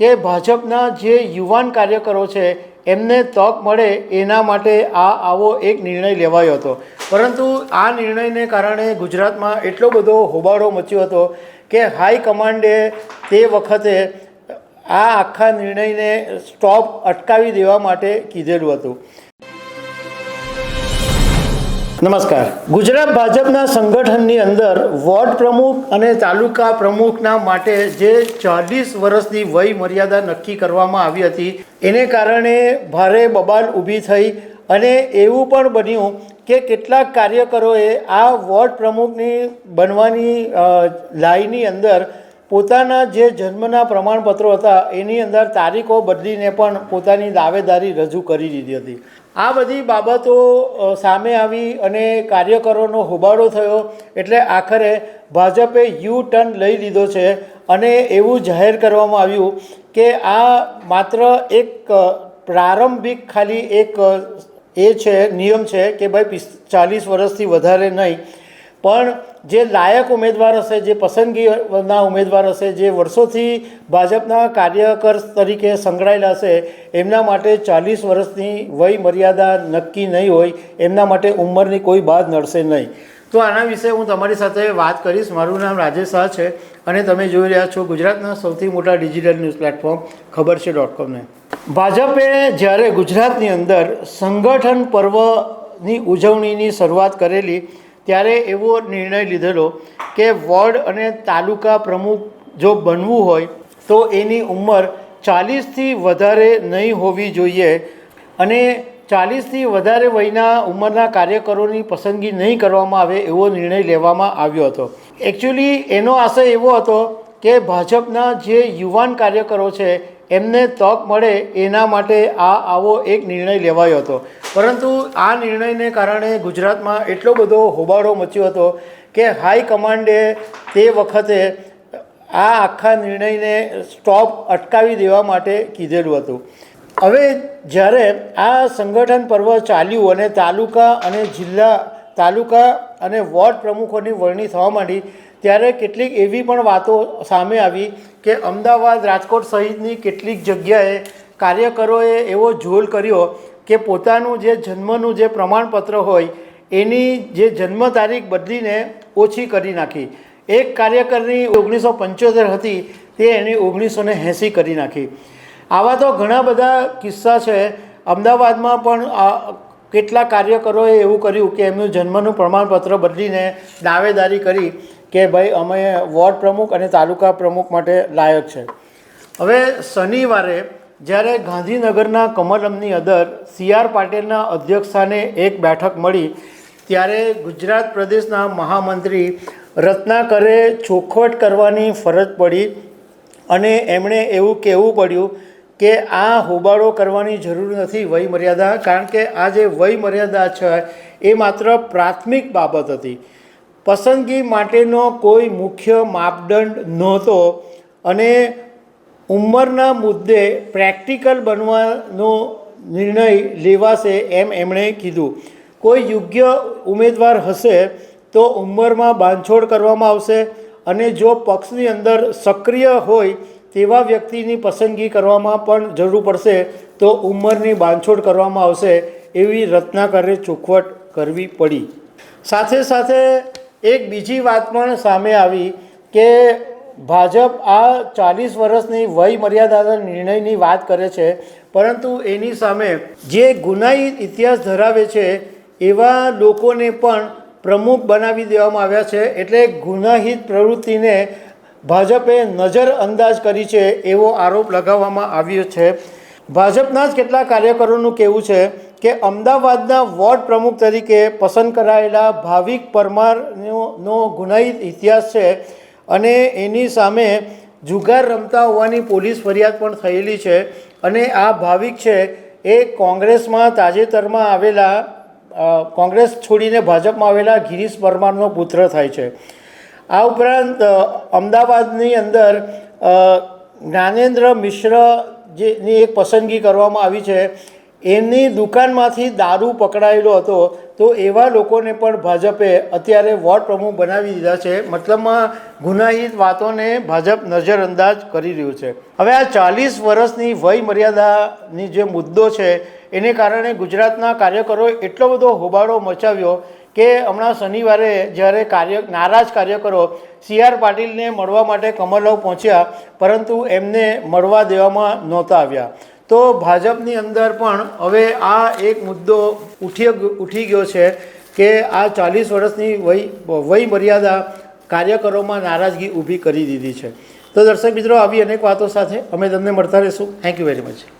કે ભાજપના જે યુવાન કાર્યકરો છે, એમને તક મળે એના માટે આ આવો એક નિર્ણય લેવાયો હતો. પરંતુ આ નિર્ણયને કારણે ગુજરાતમાં એટલો બધો હોબાળો મચ્યો હતો કે હાઈકમાન્ડે તે વખતે આ આખા નિર્ણયને સ્ટોપ અટકાવી દેવા માટે કીધેલું હતું. નમસ્કાર. ગુજરાત ભાજપના સંગઠનની અંદર વોર્ડ પ્રમુખ અને તાલુકા પ્રમુખના માટે જે ચાલીસ વર્ષની વય મર્યાદા નક્કી કરવામાં આવી હતી, એને કારણે ભારે બબાલ ઊભી થઈ અને એવું પણ બન્યું કે કેટલાક કાર્યકરોએ આ વોર્ડ પ્રમુખની બનવાની લાઈની અંદર પોતાના જે જન્મના પ્રમાણપત્રો હતા, એની અંદર તારીખો બદલીને પણ પોતાની દાવેદારી રજૂ કરી દીધી હતી. આ બધી બાબતો સામે આવી અને કાર્યકરોનો હોબાળો થયો. એટલે આખરે ભાજપે યુ ટર્ન લઈ લીધો છે અને એવું જાહેર કરવામાં આવ્યું કે આ માત્ર એક પ્રારંભિક ખાલી એક એ છે, નિયમ છે કે ભાઈ ચાલીસ વર્ષથી વધારે નહીં. પણ જે લાયક ઉમેદવાર હશે, જે પસંદગીના ઉમેદવાર હશે, જે વર્ષોથી ભાજપના કાર્યકર તરીકે સંકળાયેલા હશે, એમના માટે ચાલીસ વર્ષની વય મર્યાદા નક્કી નહીં હોય, એમના માટે ઉંમરની કોઈ બાદ નડશે નહીં. તો આના વિશે હું તમારી સાથે વાત કરીશ. મારું નામ રાજેશ શાહ છે અને તમે જોઈ રહ્યા છો ગુજરાતના સૌથી મોટા ડિજિટલ ન્યૂઝ પ્લેટફોર્મ, ખબર છે ડોટ કોમને ભાજપે જ્યારે ગુજરાતની અંદર સંગઠન પર્વની ઉજવણીની શરૂઆત કરેલી ત્યારે એવો નિર્ણય લીધેલો કે વોર્ડ અને તાલુકા પ્રમુખ જો બનવું હોય, તો એની ઉંમર ચાલીસથી વધારે નહીં હોવી જોઈએ અને ચાલીસથી વધારે વયના ઉંમરના કાર્યકરોની પસંદગી નહીં કરવામાં આવે એવો નિર્ણય લેવામાં આવ્યો હતો. એકચ્યુઅલી એનો આશય એવો હતો કે ભાજપના જે યુવાન કાર્યકરો છે એમને તક મળે એના માટે આ આવો એક નિર્ણય લેવાયો હતો. પરંતુ આ નિર્ણયને કારણે ગુજરાતમાં એટલો બધો હોબાળો મચ્યો હતો કે હાઈકમાન્ડે તે વખતે આ આખા નિર્ણયને સ્ટોપ અટકાવી દેવા માટે કીધેલું હતું. હવે જ્યારે આ સંગઠન પર્વ ચાલ્યું અને તાલુકા અને જિલ્લા તાલુકા અને વોર્ડ પ્રમુખોની વરણી થવા માંડી ત્યારે કેટલીક એવી પણ વાતો સામે આવી કે અમદાવાદ રાજકોટ સહિતની કેટલીક જગ્યાએ કાર્યકરોએ એવો ઝોલ કર્યો કે પોતાનું જે જન્મનું જે પ્રમાણપત્ર હોય, એની જે જન્મ તારીખ બદલીને ઓછી કરી નાખી. એક કાર્યકરની ઓગણીસો પંચોતેર હતી, તે એની ઓગણીસો ને એંસી કરી નાખી. આવા તો ઘણા બધા કિસ્સા છે. અમદાવાદમાં પણ કેટલા કાર્યકરોએ એવું કર્યું કે એમનું જન્મનું પ્રમાણપત્ર બદલીને દાવેદારી કરી કે ભાઈ અમે વોર્ડ પ્રમુખ અને તાલુકા પ્રમુખ માટે લાયક છે. હવે શનિવારે જ્યારે ગાંધીનગરના કમલમની અંદર સી આર પાટીલના અધ્યક્ષસ્થાને એક બેઠક મળી, ત્યારે ગુજરાત પ્રદેશના મહામંત્રી રત્નાકરે ચોખવટ કરવાની ફરજ પડી અને એમણે એવું કહેવું પડ્યું કે આ હોબાળો કરવાની જરૂર નથી વયમર્યાદા, કારણ કે આ જે વય મર્યાદા છે એ માત્ર પ્રાથમિક બાબત હતી. પસંદગી માટેનો કોઈ મુખ્ય માપદંડ નહોતો અને ઉંમરના મુદ્દે પ્રેક્ટિકલ બનવાનો નિર્ણય લેવાશે એમ એમણે કીધું. કોઈ યોગ્ય ઉમેદવાર હશે તો ઉંમરમાં બાંધછોડ કરવામાં આવશે અને જો પક્ષની અંદર સક્રિય હોય તેવા વ્યક્તિની પસંદગી કરવામાં પણ જરૂર પડશે તો ઉંમરની બાંધછોડ કરવામાં આવશે એવી રત્નાકરે ચોખવટ કરવી પડી. સાથે સાથે એક બીજી વાત પણ સામે આવી કે ભાજપ આ ચાલીસ વર્ષની વય મર્યાદાના નિર્ણયની વાત કરે છે, પરંતુ એની સામે જે ગુનાહિત ઇતિહાસ ધરાવે છે, એવા લોકોને પણ પ્રમુખ બનાવી દેવામાં આવ્યા છે, એટલે ગુનાહિત પ્રવૃત્તિને ભાજપે નજરઅંદાજ કરી છે એવો આરોપ લગાવવામાં આવ્યો છે. ભાજપના જ કેટલા કાર્યકરોનું કહેવું છે કે અમદાવાદના વોર્ડ પ્રમુખ તરીકે પસંદ કરાયેલા ભાવિક પરમારનો ગુનાહિત ઇતિહાસ છે અને એની સામે જુગાર રમતા હોવાની પોલીસ ફરિયાદ પણ થયેલી છે અને આ ભાવિક છે એ કોંગ્રેસમાં તાજેતરમાં આવેલા કોંગ્રેસ છોડીને ભાજપમાં આવેલા ગિરીશ પરમારનો પુત્ર થાય છે. આ ઉપરાંત અમદાવાદની અંદર જ્ઞાનેન્દ્ર મિશ્ર જેની એક પસંદગી કરવામાં આવી છે એમની દુકાનમાંથી દારૂ પકડાયેલો હતો, તો એવા લોકોને પણ ભાજપે અત્યારે વોર્ડ પ્રમુખ બનાવી દીધા છે. મતલબમાં ગુનાહિત વાતોને ભાજપ નજરઅંદાજ કરી રહ્યું છે. હવે આ ચાલીસ વર્ષની વય મર્યાદાની જે મુદ્દો છે, એને કારણે ગુજરાતના કાર્યકરોએ એટલો બધો હોબાળો મચાવ્યો કે હમણાં શનિવારે જ્યારે કાર્ય, નારાજ કાર્યકરો સી આર પાટીલને મળવા માટે કમલવ પહોંચ્યા, પરંતુ એમને મળવા દેવામાં નહોતા આવ્યા. તો ભાજપની અંદર પણ હવે આ એક મુદ્દો ઉઠી ઉઠી ગયો છે કે આ ચાલીસ વર્ષની વય વય મર્યાદા કાર્યકરોમાં નારાજગી ઊભી કરી દીધી છે. તો દર્શક મિત્રો, આવી અનેક વાતો સાથે અમે તમને મળતા રહીશું. Thank you very much